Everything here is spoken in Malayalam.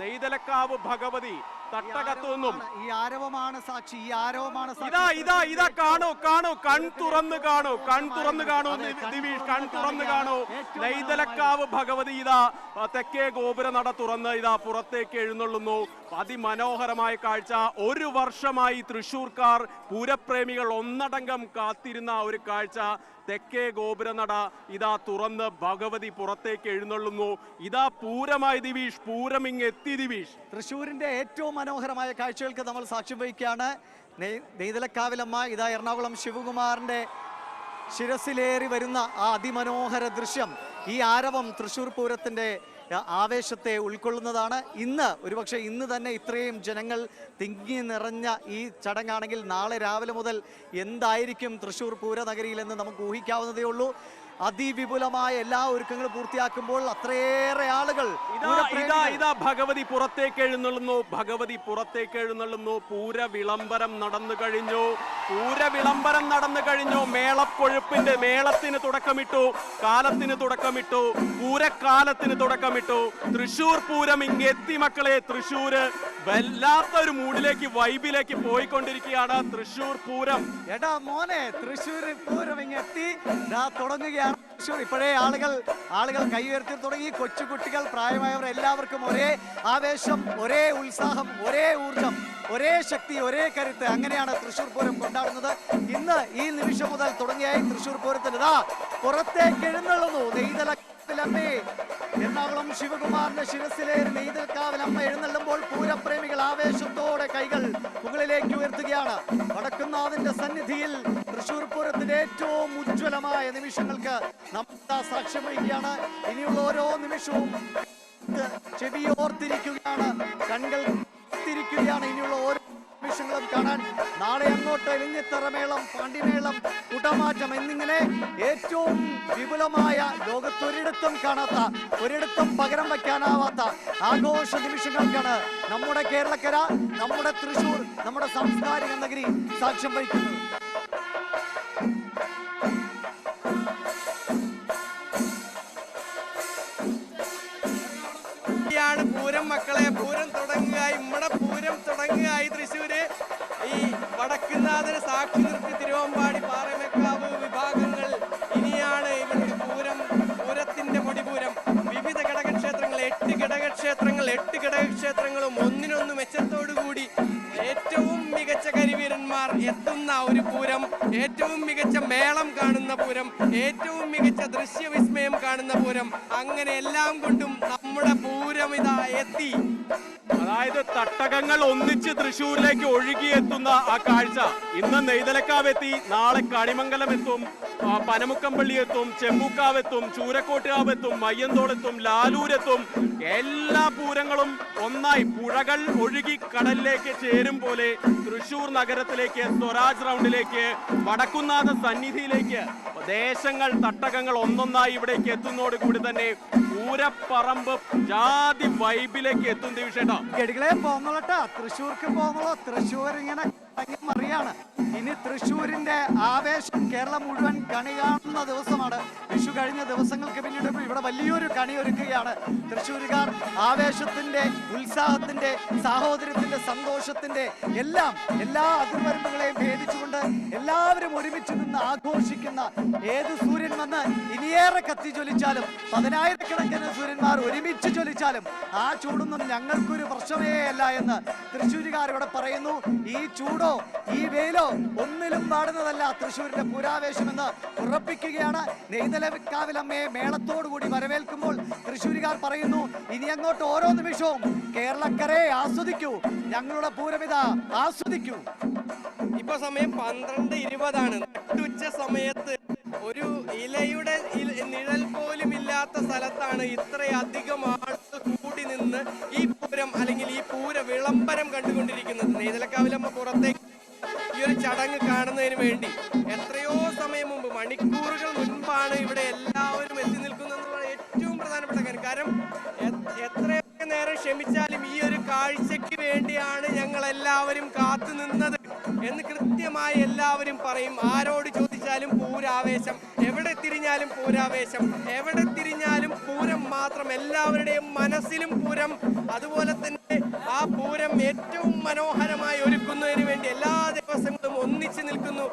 നെയ്തലക്കാവ് ഭഗവതി. തട്ടകത്തു നിന്നും ഈ ആരവമാണ് സാക്ഷി ഈ ആരവമാണ്. ഇതാ ഇതാ ഇതാ കാണൂ കാണൂ കൺ തുറന്ന് കാണൂ കൺ തുറന്ന് കാണൂ ദിവീഷ് കൺ തുറന്ന് കാണൂ. ഏറ്റവും നെയ്തലക്കാവ് ഭഗവതി ഇതാ തെക്കേ ഗോപുര നട തുറന്ന് ഇതാ പുറത്തേക്ക് എഴുന്നള്ളുന്നു. അതിമനോഹരമായ കാഴ്ച. ഒരു വർഷമായി തൃശൂർക്കാർ പൂരപ്രേമികൾ ഒന്നടങ്കം കാത്തിരുന്ന ഒരു കാഴ്ച. തെക്കേ ഗോപുരനട ഇതാ തുറന്ന് ഭഗവതി പുറത്തേക്ക് എഴുന്നള്ളുന്നു. ഇതാ പൂരമായി ദിവീഷ് പൂരം ഇങ്ങ് എത്തി ദിവീഷ് തൃശൂരിന്റെ ഏറ്റവും മനോഹരമായ കാഴ്ചകൾക്ക് നമ്മൾ സാക്ഷ്യം വഹിക്കുകയാണ്. നെയ്- നെയ്തലക്കാവിലമ്മ ഇതാ എറണാകുളം ശിവകുമാറിന്റെ ശിരസിലേറി വരുന്ന ആ അതിമനോഹര ദൃശ്യം ഈ ആരവം തൃശ്ശൂർ പൂരത്തിന്റെ ആവേശത്തെ ഉൾക്കൊള്ളുന്നതാണ്. ഇന്ന് ഒരുപക്ഷെ ഇന്ന് തന്നെ ഇത്രയും ജനങ്ങൾ തിങ്ങി നിറഞ്ഞ ഈ ചടങ്ങാണെങ്കിൽ നാളെ രാവിലെ മുതൽ എന്തായിരിക്കും തൃശ്ശൂർ പൂരനഗരിയിലെന്ന് നമുക്ക് ഊഹിക്കാവുന്നതേ ഉള്ളൂ. അതിവിപുലമായ എല്ലാ ഒരുക്കങ്ങളും പൂർത്തിയാക്കുമ്പോൾ അത്രയേറെ ആളുകൾ ഇതാ ഇതാ ഭഗവതി പുറത്തേക്ക് എഴുന്നള്ളുന്നു ഭഗവതി പുറത്തേക്ക് എഴുന്നള്ളുന്നു. പൂര വിളംബരം നടന്നു കഴിഞ്ഞു. പൂര വിളംബരം നടന്നു കഴിഞ്ഞു. മേളക്കൊഴുപ്പിന്റെ മേളത്തിന് തുടക്കമിട്ടു കാലത്തിന് തുടക്കമിട്ടു പൂരക്കാലത്തിന് തുടക്കമിട്ടു. തൃശൂർ പൂരം ഇങ്ങെത്തി മക്കളെ തൃശൂര് വല്ലാത്ത ഒരു മൂഡിലേക്ക് വൈബിലേക്ക് പോയിക്കൊണ്ടിരിക്കുകയാണ് തൃശൂർ പൂരം. എടാ മോനെ തൃശൂർ പൂരം ഇങ്ങെത്തി. ദാ തുടങ്ങുകയാണ് തൃശൂർ ഇപ്പോഴേ ആളുകൾ ആളുകൾ കൈ ഉയർത്തി തുടങ്ങി. കൊച്ചുകുട്ടികൾ പ്രായമായവർ എല്ലാവർക്കും ഒരേ ആവേശം ഒരേ ഉത്സാഹം ഒരേ ഊർജം ഒരേ ശക്തി ഒരേ കരുത്ത്. അങ്ങനെയാണ് തൃശൂർ പൂരം കൊണ്ടാടുന്നത്. ഇന്ന് ഈ നിമിഷം മുതൽ തുടങ്ങിയായി തൃശൂർ പൂരത്തിന്. ഇതാ പുറത്തേക്ക് എഴുന്നള്ളുന്നു. നെയ്തലക്കാവിലമ്മേ എറണാകുളം ശിവകുമാറിന്റെ ശിരസിലേറി നെയ്തൽക്കാവിലമ്മ എഴുന്നള്ളുമ്പോൾ പൂരപ്രേമികൾ ആവേശത്തോടെ കൈകൾ മുകളിലേക്ക് ഉയർത്തുകയാണ്. വടക്കുന്നാഥിന്റെ സന്നിധിയിൽ തൃശൂർ പൂരത്തിന്റെ ഏറ്റവും ഉജ്ജ്വലമായ നിമിഷങ്ങൾക്ക് നമ്മുടെ സാക്ഷ്യം വഹിക്കുകയാണ് ഇനിയുള്ള ഓരോ നിമിഷവും ചെവിയോർത്തിരിക്കുകയാണ് കണ്ണുകൾ ഇനിയുള്ള ഓരോ അങ്ങോട്ട് എലിഞ്ഞിത്തറമേളം പാണ്ടിമേളം കുടമാറ്റം എന്നിങ്ങനെ ഏറ്റവും വിപുലമായ ലോകത്തൊരിടത്തും കാണാത്ത ഒരിടത്തും പകരം വയ്ക്കാനാവാത്ത ആഘോഷ നിമിഷങ്ങൾക്കാണ് നമ്മുടെ കേരളക്കര നമ്മുടെ തൃശൂർ നമ്മുടെ സാംസ്കാരിക നഗരി സാക്ഷ്യം വഹിക്കുന്നത്. പൂരം മക്കളെ പൂരം തുടങ്ങുക. ഇമ്മടെ പൂരം തുടങ്ങുകയായി തൃശ്ശൂര്. ഈ വടക്കുന്നാഥന് സാക്ഷി നിർത്തി തിരുവമ്പാടി പാറമേക്കാവ് വിഭാഗങ്ങൾ. ഇനിയാണ് ഇവരുടെ പൂരം പൂരത്തിന്റെ പൊടിപൂരം. വിവിധ ഘടകക്ഷേത്രങ്ങൾ എട്ട് ഘടകക്ഷേത്രങ്ങൾ എട്ട് ഘടകക്ഷേത്രങ്ങളും ഒന്നിനൊന്ന് മെച്ചത്തോടു കൂടി ഏറ്റവും മികച്ച കരിവീരന്മാർ എത്തുന്ന ഒരു പൂരം ഏറ്റവും മികച്ച മേളം കാണുന്ന പൂരം ഏറ്റവും മികച്ച ദൃശ്യവിസ്മയം കാണുന്ന പൂരം. അങ്ങനെ എല്ലാം കൊണ്ടും നമ്മുടെ പൂരം ഇതാ എത്തി. അതായത് തട്ടകങ്ങൾ ഒന്നിച്ച് തൃശ്ശൂരിലേക്ക് ഒഴുകിയെത്തുന്ന ആ കാഴ്ച. ഇന്ന് നെയ്തലക്കാവ് എത്തി നാളെ കണിമംഗലം എത്തും പനമുക്കമ്പള്ളി എത്തും ചെമ്പൂക്കാവ് എത്തും ചൂരക്കോട്ടുകാവ് എത്തും മയ്യന്തോളെത്തും ലാലൂരെത്തും. എല്ലാ പൂരങ്ങളും ഒന്നായി പുഴകൾ ഒഴുകി കടലിലേക്ക് ചേരും പോലെ തൃശൂർ നഗരത്തിലേക്ക് സ്വരാജ് റൗണ്ടിലേക്ക് വടക്കുന്നാഥ സന്നിധിയിലേക്ക് ദേശങ്ങൾ തട്ടകങ്ങൾ ഒന്നൊന്നായി ഇവിടേക്ക് എത്തുന്നതോട് കൂടി തന്നെ പൂരപ്പറമ്പ് ജാതി വൈബിലേക്ക് എത്തും ദിവിഷേട്ടാ. ഗഡികളെ പോന്നോളട്ടാ. തൃശ്ശൂർക്ക് പോകുന്നോ തൃശ്ശൂർ ഇങ്ങനെ കറങ്ങി മറിയാണ് ഇനി തൃശ്ശൂരിന്റെ ആവേശം കേരളം മുഴുവൻ കണി കാണുന്ന ദിവസമാണ്. വിഷു കഴിഞ്ഞ ദിവസങ്ങൾക്ക് പിന്നീട് ഇവിടെ വലിയൊരു കണി ഒരുക്കുകയാണ്. തൃശ്ശൂരുകാർ ആവേശത്തിന്റെ ഉത്സാഹത്തിന്റെ സാഹോദര്യത്തിന്റെ സന്തോഷത്തിന്റെ എല്ലാം എല്ലാ അതിർവരമ്പുകളെയും ഭേദിച്ചുകൊണ്ട് എല്ലാവരും ഒരുമിച്ച് നിന്ന് ആഘോഷിക്കുന്ന ഏത് സൂര്യൻ വന്ന് ഇനിയേറെ കത്തി ജ്വലിച്ചാലും പതിനായിരക്കണക്കിന് സൂര്യന്മാർ ഒരുമിച്ച് ജ്വലിച്ചാലും ആ ചൂടൊന്നും ഞങ്ങൾക്കൊരു പ്രശ്നമേ അല്ല എന്ന് തൃശ്ശൂരുകാർ ഇവിടെ പറയുന്നു. ഈ ചൂടോ ഈ വെയിലോ ഒന്നിലും പാടുന്നതല്ല തൃശ്ശൂരിന്റെ പുരാവേശമെന്ന് ഉറപ്പിക്കുകയാണ്. നെയ്തലക്കാവിലമ്മയെ മേളത്തോടുകൂടി വരവേൽക്കുമ്പോൾ തൃശ്ശൂരുകാർ പറയുന്നു ഇനി അങ്ങോട്ട് ഓരോ നിമിഷവും കേരളക്കരയെ ആസ്വദിക്കൂ. ഞങ്ങളുടെ പൂരമിത ആസ്വദിക്കൂ. ഇപ്പൊ സമയം പന്ത്രണ്ട് ഇരുപതാണ്. ഉച്ച സമയത്ത് ഒരു ഇലയുടെ നിഴൽ പോലും ഇല്ലാത്ത സ്ഥലത്താണ് ഇത്രയധികം ആളുകൾ കൂടി നിന്ന് ഈ പൂരം അല്ലെങ്കിൽ ഈ പൂര വിളംബരം കണ്ടുകൊണ്ടിരിക്കുന്നത്. നെയ്തലക്കാവിലമ്മ പുറത്തേക്ക് ചടങ്ങ് കാണുന്നതിന് വേണ്ടി എത്രയോ സമയം മുമ്പ് മണിക്കൂറുകൾ മുൻപാണ് ഇവിടെ എല്ലാവരും എത്തി നിൽക്കുന്നത് എന്നുള്ള ഏറ്റവും പ്രധാനപ്പെട്ട കാര്യം. കാരണം എത്രയൊക്കെ നേരം ക്ഷമിച്ചാലും ഈ ഒരു കാഴ്ചയ്ക്ക് വേണ്ടിയാണ് ഞങ്ങൾ എല്ലാവരും കാത്തു നിന്നത് എന്ന് കൃത്യമായി എല്ലാവരും പറയും. ആരോട് ചോദിച്ചാലും പൂരാവേശം. എവിടെ തിരിഞ്ഞാലും പൂരാവേശം. എവിടെ തിരിഞ്ഞാലും പൂരം മാത്രം. എല്ലാവരുടെയും മനസ്സിലും പൂരം. അതുപോലെ തന്നെ ആ പൂരം ഏറ്റവും മനോഹരമായ എല്ലാ ദിവസങ്ങളും ഒന്നിച്ചു നിൽക്കുന്നു